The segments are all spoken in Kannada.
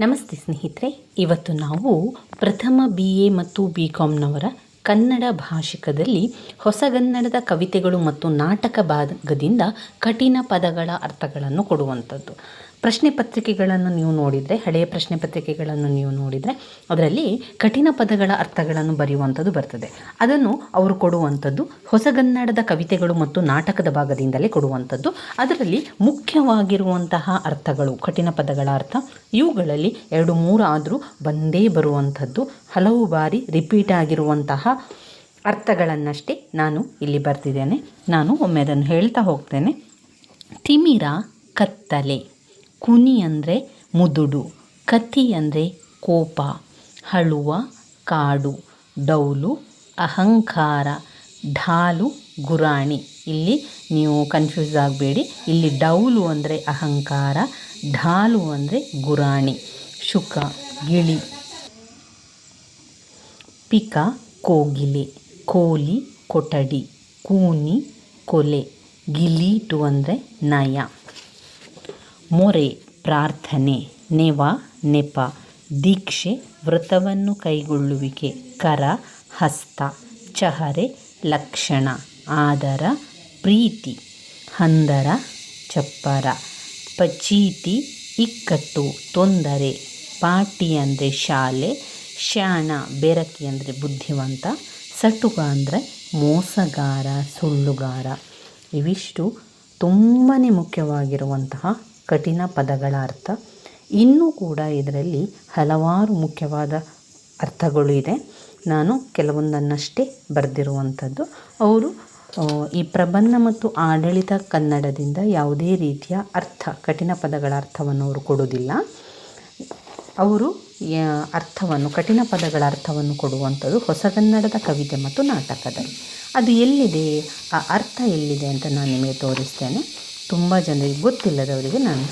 ನಮಸ್ತೆ ಸ್ನೇಹಿತರೆ, ಇವತ್ತು ನಾವು ಪ್ರಥಮ ಬಿ ಎ ಮತ್ತು ಬಿ ಕಾಮ್ನವರ ಕನ್ನಡ ಭಾಷಿಕದಲ್ಲಿ ಹೊಸಗನ್ನಡದ ಕವಿತೆಗಳು ಮತ್ತು ನಾಟಕ ಭಾಗದಿಂದ ಕಠಿಣ ಪದಗಳ ಅರ್ಥಗಳನ್ನು ಕೊಡುವಂಥದ್ದು. ಪ್ರಶ್ನೆ ಪತ್ರಿಕೆಗಳನ್ನು ನೀವು ನೋಡಿದರೆ, ಹಳೆಯ ಪ್ರಶ್ನೆ ಪತ್ರಿಕೆಗಳನ್ನು ನೀವು ನೋಡಿದರೆ, ಅದರಲ್ಲಿ ಕಠಿಣ ಪದಗಳ ಅರ್ಥಗಳನ್ನು ಬರೆಯುವಂಥದ್ದು ಬರ್ತದೆ. ಅದನ್ನು ಅವರು ಕೊಡುವಂಥದ್ದು ಹೊಸಗನ್ನಡದ ಕವಿತೆಗಳು ಮತ್ತು ನಾಟಕದ ಭಾಗದಿಂದಲೇ ಕೊಡುವಂಥದ್ದು. ಅದರಲ್ಲಿ ಮುಖ್ಯವಾಗಿರುವಂತಹ ಅರ್ಥಗಳು, ಕಠಿಣ ಪದಗಳ ಅರ್ಥ, ಇವುಗಳಲ್ಲಿ ಎರಡು ಮೂರು ಆದರೂ ಬಂದೇ ಬರುವಂಥದ್ದು. ಹಲವು ಬಾರಿ ರಿಪೀಟ್ ಆಗಿರುವಂತಹ ಅರ್ಥಗಳನ್ನಷ್ಟೇ ನಾನು ಇಲ್ಲಿ ಬರ್ತಿದ್ದೇನೆ ನಾನು ಒಮ್ಮೆ ಅದನ್ನು ಹೇಳ್ತಾ ಹೋಗ್ತೇನೆ. ತಿಮಿರ ಕತ್ತಲೆ. ಕುನಿ ಅಂದರೆ ಮುದುಡು ಕತಿ ಅಂದರೆ ಕೋಪ, ಹಳುವ ಕಾಡು, ಡೌಲು ಅಹಂಕಾರ, ಢಾಲು ಗುರಾಣಿ. ಇಲ್ಲಿ ನೀವು ಕನ್ಫ್ಯೂಸ್ ಆಗಬೇಡಿ. ಇಲ್ಲಿ ಡೌಲು ಅಂದರೆ ಅಹಂಕಾರ, ಢಾಲು ಅಂದರೆ ಗುರಾಣಿ. ಶುಕ, ಗಿಳಿ. ಪಿಕ, ಕೋಗಿಲೆ. ಕೋಲಿ, ಕೊಠಡಿ. ಕೂನಿ, ಕೊಲೆ. ಗಿಲೀಟು ಅಂದರೆ ನಯ. ಮೊರೆ ಪ್ರಾರ್ಥನೆ, ನೆವ, ನೆಪ, ದೀಕ್ಷೆ, ವ್ರತವನ್ನು ಕೈಗೊಳ್ಳುವಿಕೆ, ಕರ, ಹಸ್ತ, ಚಹರೆ, ಲಕ್ಷಣ, ಆದರ, ಪ್ರೀತಿ, ಹಂದರ, ಚಪ್ಪರ, ಪಚೀತಿ, ಇಕ್ಕಟ್ಟು, ತೊಂದರೆ, ಪಾಟಿ ಅಂದರೆ ಶಾಲೆ ಶಾಣ ಬೆರಕಿ ಅಂದರೆ ಬುದ್ಧಿವಂತ, ಸಟುಗ ಅಂದರೆ ಮೋಸಗಾರ, ಸುಳ್ಳುಗಾರ. ಇವಿಷ್ಟು ತುಂಬಾ ಮುಖ್ಯವಾಗಿರುವಂತಹ ಕಠಿಣ ಪದಗಳ ಅರ್ಥ. ಇನ್ನೂ ಕೂಡ ಇದರಲ್ಲಿ ಹಲವಾರು ಮುಖ್ಯವಾದ ಅರ್ಥಗಳು ಇದೆ. ನಾನು ಕೆಲವೊಂದನ್ನಷ್ಟೇ ಬರೆದಿರುವಂಥದ್ದು. ಅವರು ಈ ಪ್ರಬಂಧ ಮತ್ತು ಆಡಳಿತ ಕನ್ನಡದಿಂದ ಯಾವುದೇ ರೀತಿಯ ಅರ್ಥ, ಕಠಿಣ ಪದಗಳ ಅರ್ಥವನ್ನು ಅವರು ಕೊಡುವುದಿಲ್ಲ. ಅವರು ಅರ್ಥವನ್ನು, ಕಠಿಣ ಪದಗಳ ಅರ್ಥವನ್ನು ಕೊಡುವಂಥದ್ದು ಹೊಸಗನ್ನಡದ ಕವಿತೆ ಮತ್ತು ನಾಟಕದಲ್ಲಿ. ಅದು ಎಲ್ಲಿದೆ, ಆ ಅರ್ಥ ಎಲ್ಲಿದೆ ಅಂತ ನಾನು ನಿಮಗೆ ತೋರಿಸ್ತೇನೆ. ತುಂಬ ಜನರಿಗೆ ಗೊತ್ತಿಲ್ಲದವರಿಗೆ ನಾನು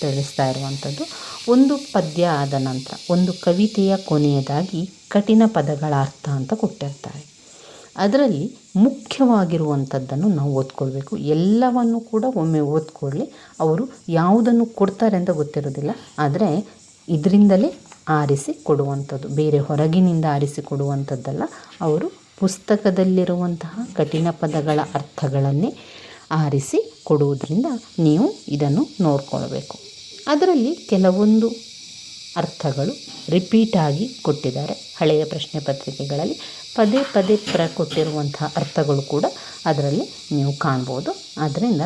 ತಿಳಿಸ್ತಾ ಇರುವಂಥದ್ದು. ಒಂದು ಪದ್ಯ ಆದ ನಂತರ, ಒಂದು ಕವಿತೆಯ ಕೊನೆಯದಾಗಿ ಕಠಿಣ ಪದಗಳ ಅರ್ಥ ಅಂತ ಕೊಟ್ಟಿರ್ತಾರೆ. ಅದರಲ್ಲಿ ಮುಖ್ಯವಾಗಿರುವಂಥದ್ದನ್ನು ನಾವು ಓದ್ಕೊಳ್ಬೇಕು. ಎಲ್ಲವನ್ನು ಕೂಡ ಒಮ್ಮೆ ಓದ್ಕೊಳ್ಳಿ. ಅವರು ಯಾವುದನ್ನು ಕೊಡ್ತಾರೆ ಅಂತ ಗೊತ್ತಿರೋದಿಲ್ಲ. ಆದರೆ ಇದರಿಂದಲೇ ಆರಿಸಿ ಕೊಡುವಂಥದ್ದು. ಬೇರೆ ಹೊರಗಿನಿಂದ ಆರಿಸಿ ಕೊಡುವಂಥದ್ದಲ್ಲ. ಅವರು ಪುಸ್ತಕದಲ್ಲಿರುವಂತಹ ಕಠಿಣ ಪದಗಳ ಅರ್ಥಗಳನ್ನೇ ಆರಿಸಿ ಕೊಡುವುದರಿಂದ ನೀವು ಇದನ್ನು ನೋಡ್ಕೊಳ್ಬೇಕು. ಅದರಲ್ಲಿ ಕೆಲವೊಂದು ಅರ್ಥಗಳು ರಿಪೀಟಾಗಿ ಕೊಟ್ಟಿದ್ದಾರೆ. ಹಳೆಯ ಪ್ರಶ್ನೆ ಪತ್ರಿಕೆಗಳಲ್ಲಿ ಪದೇ ಪದೇ ಪ್ರ ಕೊಟ್ಟಿರುವಂತಹ ಅರ್ಥಗಳು ಕೂಡ ಅದರಲ್ಲಿ ನೀವು ಕಾಣ್ಬೋದು. ಆದ್ದರಿಂದ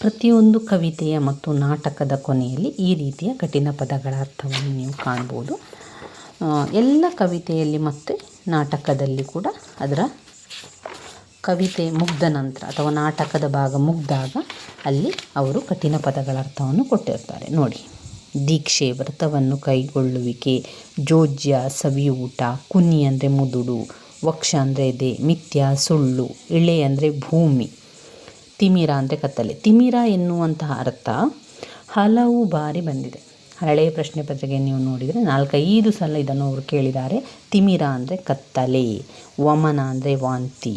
ಪ್ರತಿಯೊಂದು ಕವಿತೆಯ ಮತ್ತು ನಾಟಕದ ಕೊನೆಯಲ್ಲಿ ಈ ರೀತಿಯ ಕಠಿಣ ಪದಗಳ ಅರ್ಥವನ್ನು ನೀವು ಕಾಣ್ಬೋದು. ಎಲ್ಲ ಕವಿತೆಯಲ್ಲಿ ಮತ್ತು ನಾಟಕದಲ್ಲಿ ಕೂಡ ಅದರ ಕವಿತೆ ಮುಗ್ಧ ನಂತರ ಅಥವಾ ನಾಟಕದ ಭಾಗ ಮುಗಿದಾಗ ಅಲ್ಲಿ ಅವರು ಕಠಿಣ ಪದಗಳ ಅರ್ಥವನ್ನು ಕೊಟ್ಟಿರ್ತಾರೆ. ನೋಡಿ, ದೀಕ್ಷೆ, ವ್ರತವನ್ನು ಕೈಗೊಳ್ಳುವಿಕೆ, ಜೋಜ್ಯ ಸವಿಯೂಟ ಕುನಿ ಅಂದರೆ ಮುದುಡು, ವಕ್ಷ ಅಂದರೆ ಇದೆ ಮಿಥ್ಯ ಸುಳ್ಳು ಇಳೆ ಅಂದರೆ ಭೂಮಿ, ತಿಮಿರ ಅಂದರೆ ಕತ್ತಲೆ. ತಿಮಿರ ಎನ್ನುವಂತಹ ಅರ್ಥ ಹಲವು ಬಾರಿ ಬಂದಿದೆ. ಹಳೆಯ ಪ್ರಶ್ನೆ ಪತ್ರಿಕೆ ನೀವು ನೋಡಿದರೆ ನಾಲ್ಕೈದು ಸಲ ಇದನ್ನು ಅವರು ಕೇಳಿದ್ದಾರೆ. ತಿಮಿರ ಅಂದರೆ ಕತ್ತಲೆ, ವಮನ ಅಂದರೆ ವಾಂತಿ.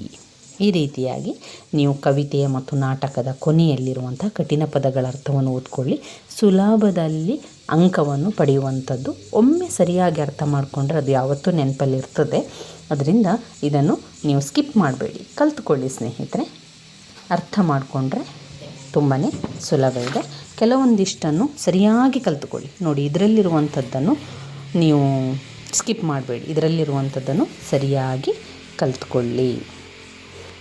ಈ ರೀತಿಯಾಗಿ ನೀವು ಕವಿತೆಯ ಮತ್ತು ನಾಟಕದ ಕೊನೆಯಲ್ಲಿರುವಂಥ ಕಠಿಣ ಪದಗಳ ಅರ್ಥವನ್ನು ಓದ್ಕೊಳ್ಳಿ. ಸುಲಭದಲ್ಲಿ ಅಂಕವನ್ನು ಪಡೆಯುವಂಥದ್ದು ಒಮ್ಮೆ ಸರಿಯಾಗಿ ಅರ್ಥ ಮಾಡಿಕೊಂಡ್ರೆ ಅದು ಯಾವತ್ತೂ ನೆನಪಲ್ಲಿರ್ತದೆ. ಅದರಿಂದ ಇದನ್ನು ನೀವು ಸ್ಕಿಪ್ ಮಾಡಬೇಡಿ. ಕಲ್ತ್ಕೊಳ್ಳಿ ಸ್ನೇಹಿತರೆ. ಅರ್ಥ ಮಾಡಿಕೊಂಡ್ರೆ ತುಂಬಾ ಸುಲಭ ಇದೆ. ಕೆಲವೊಂದಿಷ್ಟನ್ನು ಸರಿಯಾಗಿ ಕಲ್ತುಕೊಳ್ಳಿ. ನೋಡಿ, ಇದರಲ್ಲಿರುವಂಥದ್ದನ್ನು ನೀವು ಸ್ಕಿಪ್ ಮಾಡಬೇಡಿ. ಇದರಲ್ಲಿರುವಂಥದ್ದನ್ನು ಸರಿಯಾಗಿ ಕಲ್ತ್ಕೊಳ್ಳಿ.